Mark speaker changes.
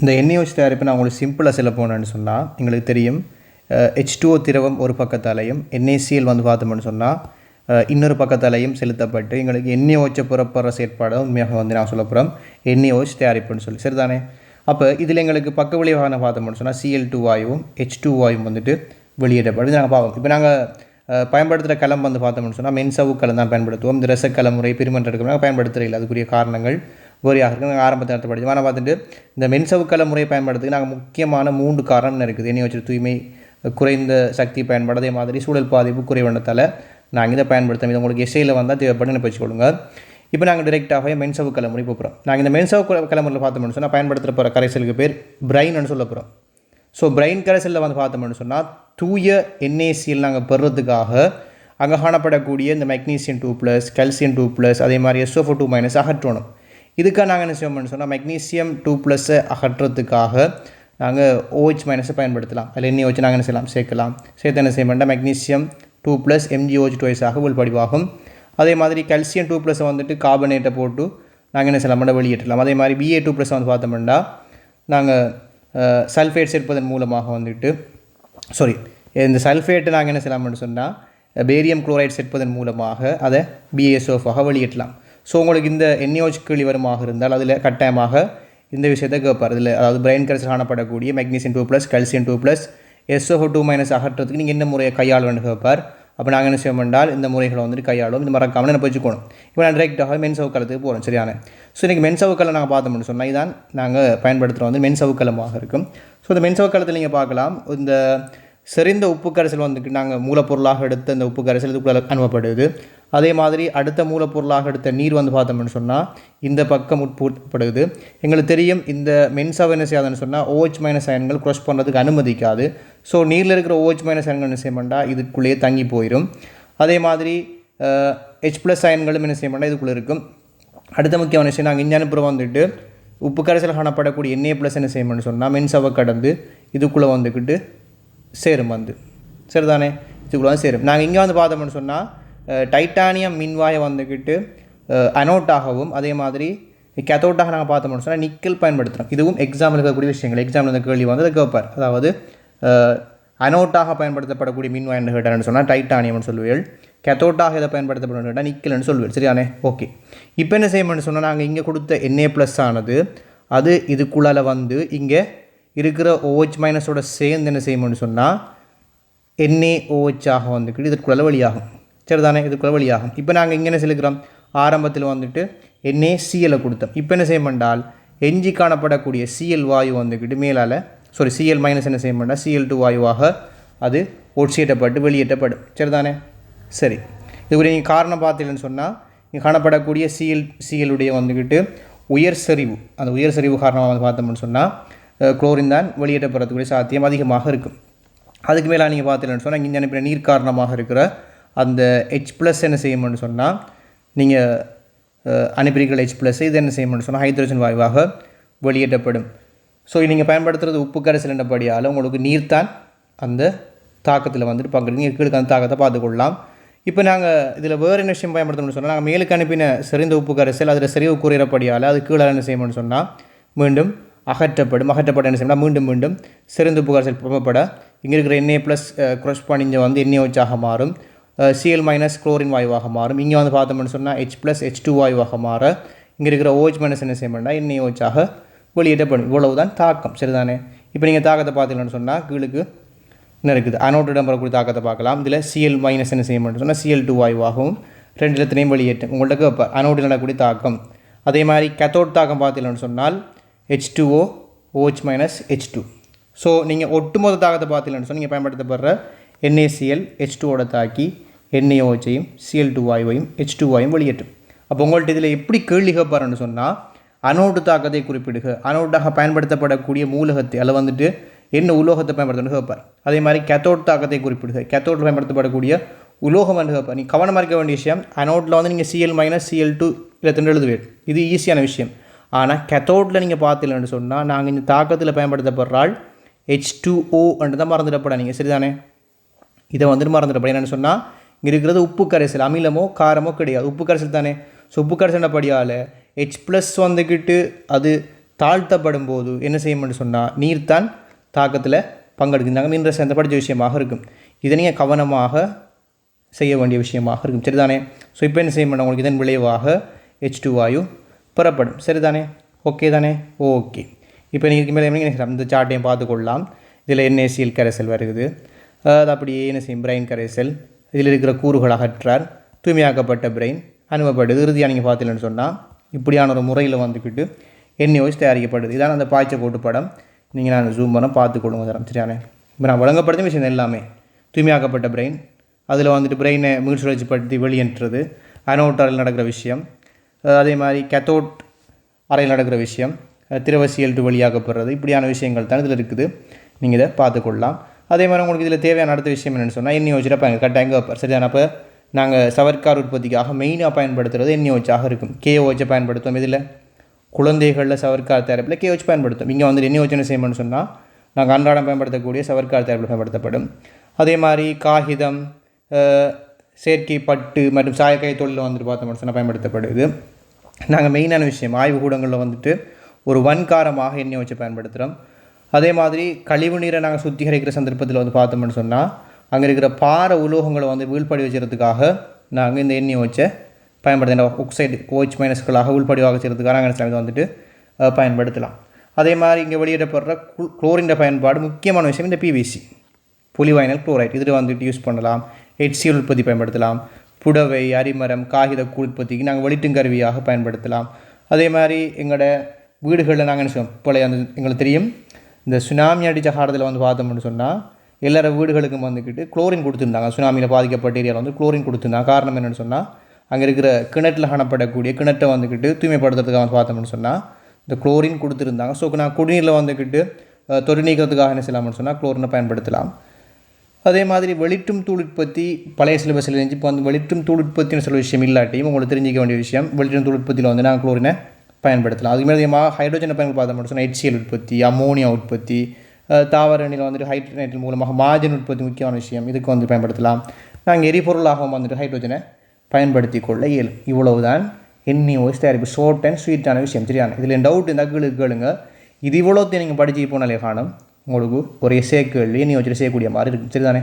Speaker 1: இந்த எண்ணெய் வச்சு தயாரிப்பு நான் உங்களுக்கு சிம்பிளாக சொல்ல போனேன்னு சொன்னால் எங்களுக்கு தெரியும். ஹெச் டூஓ திரவம் ஒரு பக்கத்தாலையும் என்ஏசிஎல் வந்து பார்த்தோம்னு சொன்னால் இன்னொரு பக்கத்தாலையும் செலுத்தப்பட்டு எங்களுக்கு எண்ணெய் வச்ச புறப்படுற செயற்பாடு உண்மையாக வந்து நான் சொல்ல போகிறோம் எண்ணெய் வச்சு தயாரிப்புன்னு சொல்லி சரிதானே? அப்போ இதில் எங்களுக்கு பக்க விளைவாக பார்த்தோம்னு சொன்னால் சிஎல் டூ வாயுவும் ஹெச் டூ வாயும் வந்துட்டு வெளியிடப்படுது. நாங்கள் பார்ப்போம் இப்போ நாங்கள் பயன்படுத்துகிற கலம் வந்து பார்த்தோம்னு சொன்னால் மென்சவு கலம் தான் பயன்படுத்துவோம். இந்த ரச கலமுறை பிரிமன்ற எடுக்க பயன்படுத்துகிற இல்லை அதுக்குரிய காரணங்கள் வேறையாக இருக்குது நாங்கள் ஆரம்பத்தில் நடத்த படிச்சோம். ஆனால் பார்த்துட்டு இந்த மென்சவு முறை பயன்படுத்துக்கு நாங்கள் முக்கியமான மூன்று காரணம் இருக்குது. என்னை வச்சு தூய்மை குறைந்த சக்தி பயன்பாடு அதே மாதிரி சூழல் பாதிப்பு குறைவண்டத்தால் நாங்கள் இதை பயன்படுத்தோம் இது உங்களுக்கு எஸ்ஐயில் வந்தால் தேவைப்பட்டு கொடுங்க. இப்போ நாங்கள் டிரெக்டாகவே மென்சவு கலமுறை போகிறோம் நாங்கள் இந்த மென்சவு கலைமுறையில் பார்த்தோம்னு சொன்னால் பயன்படுத்துகிற போகிற கரைசலுக்கு பேர் பிரைன்னு சொல்ல போகிறோம் ஸோ பிரைன் கரைசலில் வந்து பார்த்தோம்னு சொன்னால் தூய என்ஏசியில் நாங்கள் பெறுறதுக்காக அங்கே காணப்படக்கூடிய இந்த magnesium two plus calcium two plus அதே மாதிரி எஸ்ஓஃபோ டூ மைனஸ் அகற்றணும். இதுக்காக நாங்கள் என்ன செய்வோம்னு சொன்னால் மெக்னீசியம் டூ ப்ளஸ்ஸை அகற்றுறதுக்காக நாங்கள் ஓஹெச் மைனஸை பயன்படுத்தலாம். அதில் எண்ணெய் வச்சு நாங்கள் என்ன செய்யலாம்? சேர்க்கலாம். சேர்த்து என்ன செய்ய வேண்டாம்? மெக்னீசியம் டூ ப்ளஸ் எம்ஜிஓஹெச் டுவைஸாக உள்படிவாகும். அதே மாதிரி கல்சியம் டூ ப்ளஸை வந்துட்டு கார்பனேட்டை போட்டு நாங்கள் என்ன செய்யலாம்? வெளியேற்றலாம். அதே மாதிரி பிஏ டூ ப்ளஸ் வந்து பார்த்தோம்னா நாங்கள் சல்ஃபேட் சேர்ப்பதன் மூலமாக வந்துட்டு சாரி இந்த சல்ஃபேட்டை நாங்கள் என்ன செய்யலாம்னு சொன்னால் பேரியம் குளோரைட் சேர்ப்பதன் மூலமாக அதை பிஏஎஸ்ஓஃபாக வெளியேற்றலாம். ஸோ உங்களுக்கு இந்த என்யோஜ் கிளி வருமாக இருந்தால் அதில் கட்டாயமாக இந்த விஷயத்தை கேட்பார். இதில் அதாவது பிரெயின் கரைசல் காணப்படக்கூடிய magnesium two plus calcium two plus SO four two minus அகற்றத்துக்கு நீங்கள் என்ன முறையை கையாளணும்னு கேட்பார். அப்போ நாங்கள் என்ன செய்ய என்றால் இந்த முறைகளை வந்துட்டு கையாளும் இந்த மறக்காமல் என்ன வச்சுக்கணும். இப்போ நான் டைரெக்டாக மென் சவுக்கலத்துக்கு போகிறோம் சரியான? ஸோ இன்றைக்கி மென் சவுக்கலை நாங்கள் பார்த்தோம்னு சொன்னால் இதான் நாங்கள் பயன்படுத்துகிறோம் வந்து மென் சவுக்கலமாக இருக்கும். ஸோ இந்த மென் சவுக்கலத்தில் நீங்கள் பார்க்கலாம். இந்த செறிந்த உப்பு கரைசல் வந்துட்டு நாங்கள் மூலப்பொருளாக எடுத்த அந்த உப்பு கரைசல் இதுக்குள்ள அனுப்பப்படுது. அதே மாதிரி அடுத்த மூலப்பொருளாக எடுத்த நீர் வந்து பார்த்தோம்னு சொன்னால் இந்த பக்கம் உட்படுது. எங்களுக்கு தெரியும் இந்த மென்சாவை என்ன செய்யாதுன்னு சொன்னால் ஓஹெச் மைனஸ் அயன்கள் க்ரஷ் பண்ணுறதுக்கு அனுமதிக்காது. ஸோ நீரில் இருக்கிற ஓஹெச் மைனஸ் அயன்கள் என்ன செய்ய மாட்டா? இதுக்குள்ளேயே தங்கி போயிடும் அதே மாதிரி ஹெச் ப்ளஸ் அயன்களும் என்ன செய்ய மாட்டா? இதுக்குள்ளே இருக்கும். அடுத்த முக்கியமான விஷயம் நாங்கள் இஞ்சானப்புறம் வந்துட்டு உப்பு கரைசல் காணப்படக்கூடிய எண்ணெய் ப்ளஸ் என்ன செய்யணும்னு சொன்னால் மென்சாவை கடந்து இதுக்குள்ளே வந்துக்கிட்டு சேரும் வந்து. சரிதானே? இதுக்குள்ள வந்து சேரும். நாங்கள் இங்கே வந்து பார்த்தோம்னு சொன்னால் டைட்டானியம் மின்வாயை வந்துக்கிட்டு அனோட்டாகவும் அதே மாதிரி கேத்தோட்டாக நாங்கள் பார்த்தோம்னு சொன்னால் நிக்கல் பயன்படுத்துகிறோம் இதுவும் எக்ஸாமில் இருக்கக்கூடிய விஷயங்கள். எக்ஸாமில் இந்த கேள்வி வந்து அதை கேட்பார் அதாவது அனோட்டாக பயன்படுத்தப்படக்கூடிய மின்வாய் என்று கேட்டார்னு சொன்னால் டைட்டானியம்னு சொல்லுவீர்கள் கெத்தோட்டாக இதை பயன்படுத்தப்படும் கேட்டால் நிக்கல்னு சொல்லுவேன். சரியானே ஓகே. இப்போ என்ன செய்யணும்னு சொன்னால் நாங்கள் இங்கே கொடுத்த என்ஏ ப்ளஸ் ஆனது அது இதுக்குள்ளால் வந்து இங்கே இருக்கிற ஓஹெச் மைனஸோட சேர்ந்து என்ன செய்யும்னு சொன்னால் என்ஏ ஓஹெச்சாக வந்துக்கிட்டு இது வழியாகும் சரிதானே? இது குலவழியாகும். இப்போ நாங்கள் இங்கே என்ன செலுக்கிறோம் ஆரம்பத்தில் வந்துட்டு என்ஏ சிஎலை கொடுத்தோம். இப்போ என்ன செய்யமெண்டால் எஞ்சி காணப்படக்கூடிய சிஎல் வாயு வந்துக்கிட்டு மேலால் சாரி சிஎல் மைனஸ் என்ன செய்ய சிஎல் டூ வாயுவாக அது ஒட்சியேற்றப்பட்டு வெளியேற்றப்படும். சரிதானே? சரி. இதுக்குரிய நீங்கள் காரணம் பார்த்தீங்கன்னு சொன்னால் இங்கே காணப்படக்கூடிய சிஎல் சிஎலுடைய வந்துக்கிட்டு உயர் சரிவு அந்த உயர் சரிவு காரணமாக வந்து பார்த்தோம்னு சொன்னால் குளோரின் தான் வெளியேற்றப்படுறதுக்குரிய சாத்தியம் அதிகமாக இருக்கும். அதுக்கு மேலே நீங்கள் பார்த்தீங்கன்னு சொன்னால் இங்கே அனுப்பின நீர் காரணமாக இருக்கிற அந்த ஹெச் ப்ளஸ் என்ன செய்யணும்னு சொன்னால் நீங்கள் அனுப்பியிருக்கிற ஹெச் ப்ளஸ் இது என்ன செய்யணும்னு சொன்னால் ஹைட்ரஜன் வாயுவாக வெளியேற்றப்படும். ஸோ நீங்கள் பயன்படுத்துகிறது உப்பு கரைசல் என்றபடியால் உங்களுக்கு நீர்த்தான் அந்த தாக்கத்தில் வந்துட்டு பங்கு. கீழுக்கு அந்த தாக்கத்தை பார்த்துக்கொள்ளலாம். இப்போ நாங்கள் இதில் வேறு என்ன விஷயம் பயன்படுத்தணும்னு சொன்னால் நாங்கள் மேலுக்கு அனுப்பின செறிந்த உப்பு கரைசல் அதில் செறிவு குறையிறப்படியால் அது கீழே என்ன செய்யணும்னு சொன்னால் மீண்டும் அகற்றப்படும். அகற்றப்பட என்ன செய்யணும் மீண்டும் மீண்டும் சிறந்து புகார் செல் புறப்பட. இங்கே இருக்கிற எண்ணெய் ப்ளஸ் க்ரஷ் பண்ணிஞ்ச வந்து எண்ணெய் வச்சாக மாறும். சிஎல் மைனஸ் குளோரின் வாயுவாக மாறும். இங்கே வந்து பார்த்தோம்னு சொன்னால் ஹெச் ப்ளஸ் ஹெச் டூ வாயுவாக மாற. இங்கே இருக்கிற ஓஹெச் மைனஸ் என்ன செய்ய வேண்டாம் எண்ணெய் வச்சாக வெளியேற்றப்படும். இவ்வளவு தான் தாக்கம். சரிதானே? இப்போ நீங்கள் தாக்கத்தை பார்த்தீங்கன்னு சொன்னால் கீழுக்கு என்ன இருக்குது? அனோட்டிடம் வரக்கூடிய தாக்கத்தை பார்க்கலாம். இதில் சிஎல் மைனஸ் என்ன செய்ய மாட்டோம் சொன்னால் சிஎல் டூ வாயுவாகவும் ரெண்டு இடத்துலையும் வெளியேற்றும் உங்கள்கிட்ட இப்போ அனோட்டில் நடக்கக்கூடிய தாக்கம். அதே மாதிரி கத்தோட் தாக்கம் பார்த்தீங்கன்னு சொன்னால் H two O OH minus H two so நீங்கள் ஒட்டுமொத்த தாக்கத்தை பார்த்தீங்கன்னு சொன்னால் நீங்கள் பயன்படுத்தப்படுற என்ஏசிஎல் ஹெச் டூவோட தாக்கி என்ஏஓஹெச்சையும் சிஎல் டூ வாயுவையும் ஹெச் டூ வாயும் வெளியேற்றும். அப்போ உங்கள்கிட்ட இதில் எப்படி கேள்வி கேட்பாருன்னு சொன்னால் அனோட்டு தாக்கத்தை குறிப்பிடுக. அனோட்டாக பயன்படுத்தப்படக்கூடிய மூலகத்தை அதில் வந்துட்டு என்ன உலோகத்தை பயன்படுத்தணும் கேட்பார். அதே மாதிரி கேத்தோட் தாக்கத்தை குறிப்பிடுக. கேத்தோட் பயன்படுத்தப்படக்கூடிய உலோகம் என்று கேட்பார். நீ கவனமாக இருக்க வேண்டிய விஷயம் அனோட்டில் வந்து நீங்கள் சிஎல் மைனஸ் சிஎல் டூ இல்லை ரெண்டு எழுதுவேன் இது ஈஸியான விஷயம். ஆனால் கெத்தோட்டில் நீங்கள் பார்த்தீங்கன்னு சொன்னால் நாங்கள் இந்த தாக்கத்தில் பயன்படுத்தப்படுறால் ஹெச் டூ ஓ என்று தான் மறந்துடப்பட நீங்கள் சரிதானே? இதை வந்துட்டு மறந்துடப்படும் என்னென்னு சொன்னால் இங்கே இருக்கிறது உப்பு கரைசல். அமிலமோ காரமோ கிடையாது. உப்பு கரைசல் தானே? ஸோ உப்பு கரைசலப்படியால் ஹெச் ப்ளஸ் வந்துக்கிட்டு அது தாழ்த்தப்படும் போது என்ன செய்யும்னு சொன்னால் நீர்தான் தாக்கத்தில் பங்கெடுக்குறாங்க மின்ரஸ் சேர்ந்த படித்த விஷயமாக இருக்கும். இதை நீங்கள் கவனமாக செய்ய வேண்டிய விஷயமாக இருக்கும். சரிதானே? ஸோ இப்போ என்ன செய்ய உங்களுக்கு இதன் விளைவாக ஹெச் டூ வாயு பெறப்படும். சரிதானே? ஓகே தானே? ஓகே இப்போ நீங்கள் மேலே என்ன இந்த சார்ட்டையும் பார்த்துக்கொள்ளலாம் இதில் என்ஏசியல் கரைசல் வருகுது அது அப்படியே என்ன செய்யும்? பிரெயின் கரைசல் இதில் இருக்கிற கூறுகள் அகற்றார். தூய்மையாக்கப்பட்ட பிரெயின் அனுபவப்படுது. இறுதியாக நீங்கள் பார்த்தீங்கன்னு சொன்னால் இப்படியான ஒரு முறையில் வந்துக்கிட்டு வச்சு தயாரிக்கப்படுது? இதான் அந்த பாய்ச்ச கோட்டு படம். நீங்கள் நான் ஜூம் பண்ண பார்த்துக்கொள்ளுங்க தரம் சரியானே இப்போ நான் வழங்கப்படுத்த விஷயம் எல்லாமே. தூய்மையாக்கப்பட்ட பிரெயின் அதில் வந்துட்டு பிரெயினை மீள் சுழற்சிப்படுத்தி வெளியேற்றுறது. அனோட்டாரில் நடக்கிற விஷயம். அதே மாதிரி கெத்தோட் அறையில் நடக்கிற விஷயம் அஹ் திரவசியல் டு இப்படியான விஷயங்கள் தான் இதில் இருக்குது. நீங்கள் இதை பார்த்துக்கொள்ளலாம் அதே மாதிரி உங்களுக்கு இதில் தேவையான அடுத்த விஷயம் என்னென்னு சொன்னால் எண்ணெய் வச்சுட்டு பயன் கட்டாயங்க வைப்பார்? சரிதான்? அப்போ நாங்கள் சவர்க்கார் உற்பத்திக்காக மெயினாக பயன்படுத்துகிறது எண்ணெய் வச்சாக இருக்கும். கேஓ வச்சு பயன்படுத்தும் இதில் குழந்தைகளில் சவர்க்கார் தயாரிப்பில் கே வச்சு பயன்படுத்தும் இங்கே வந்து எண்ணெய் வச்சுன்னு செய்யணும்னு சொன்னால் நாங்கள் அன்றாடம் பயன்படுத்தக்கூடிய சவர்க்கார் தயாரிப்பில் பயன்படுத்தப்படும். அதே மாதிரி காகிதம் செயற்கை பட்டு மற்றும் சாயக்காய் தொழிலில் வந்துட்டு பார்த்தோம்னு சொன்னால் பயன்படுத்தப்படுது. நாங்கள் மெயினான விஷயம் ஆய்வுக்கூடங்களில் வந்துட்டு ஒரு வன்காரமாக எண்ணெய் வச்சு பயன்படுத்துகிறோம் அதே மாதிரி கழிவு நீரை நாங்கள் சுத்திகரிக்கிற சந்தர்ப்பத்தில் வந்து பார்த்தோம்னு சொன்னால் அங்கே இருக்கிற பாறை உலோகங்களை வந்து வீழ்படி வச்சுறதுக்காக நாங்கள் இந்த எண்ணெய் வச்சு பயன்படுத்த ஒக்சைடு கோச் மைனஸ்களாக உள்படிவாக செய்கிறதுக்காக நாங்கள் இதை வந்துட்டு பயன்படுத்தலாம். அதே மாதிரி இங்கே வெளியிடப்படுற குள்- குளோரின் பயன்பாடு முக்கியமான விஷயம் இந்த பிவிசி புலிவைனல் குளோரைட் இதில் வந்துட்டு யூஸ் பண்ணலாம். HCl உற்பத்தி பயன்படுத்தலாம். புடவை அரிமரம் காகித கூழ் உற்பத்திக்கு நாங்கள் வெளிட்டும் கருவியாக பயன்படுத்தலாம். அதே மாதிரி எங்களோட வீடுகளில் நாங்கள் என்ன செய்வோம்? பழைய அந்த எங்களுக்கு தெரியும். இந்த சுனாமி அடித்த காலத்தில் வந்து பார்த்தோம்னு சொன்னால் எல்லார வீடுகளுக்கும் வந்துக்கிட்டு குளோரின் கொடுத்துருந்தாங்க. சுனாமியில் பாதிக்கப்பட்ட ஏரியாவில் வந்து குளோரின் கொடுத்துருந்தாங்க. காரணம் என்னென்னு சொன்னால் அங்கே இருக்கிற கிணற்றில் காணப்படக்கூடிய கிணற்றை வந்துக்கிட்டு தூய்மைப்படுத்துறதுக்காக வந்து பார்த்தோம்னு சொன்னால் இந்த குளோரின் கொடுத்துருந்தாங்க. ஸோ நான் குடிநீரில் வந்துக்கிட்டு தொழில் நீக்கிறதுக்காக என்ன செய்யலாம்னு சொன்னால் குளோரினை பயன்படுத்தலாம். அதே மாதிரி வெளிட்டும் தூள் உற்பத்தி பழைய சிலபஸில் இருந்துச்சு. இப்போ வந்து வெளிட்டும் தூள் உற்பத்தின்னு சொல்ல விஷயம் இல்லாட்டியும் உங்களுக்கு தெரிஞ்சிக்க வேண்டிய விஷயம் வெளிட்டும் தூள் உற்பத்தியில் வந்து நாங்கள் குளோரினை பயன்படுத்தலாம். அதுக்கு மேலே அதிகமாக ஹைட்ரோஜனை பயன்படுத்த மட்டும் சொன்னால் உற்பத்தி அமோனியா உற்பத்தி தாவர அணியில் வந்துட்டு ஹைட்ரேட்டின் மூலமாக மாஜன் உற்பத்தி முக்கியமான விஷயம். இதுக்கு வந்து பயன்படுத்தலாம். நாங்கள் எரிபொருளாகவும் வந்துட்டு ஹைட்ரோஜனை பயன்படுத்தி கொள்ள இயலும். இவ்வளவுதான் ஓய்ஸ் தயாரிப்பு. ஷோர்ட் அண்ட் ஸ்வீட்டான விஷயம். சரியான இதில் டவுட் இந்த கேளு கேளுங்க. இது இவ்வளோத்தையும் நீங்கள் படிச்சு போனாலே காணும். உங்களுக்கு ஒரு எஸ்ஏ கேள்வி நீ வச்சுட்டு செய்யக்கூடிய மாதிரி இருக்கும் சரிதானே?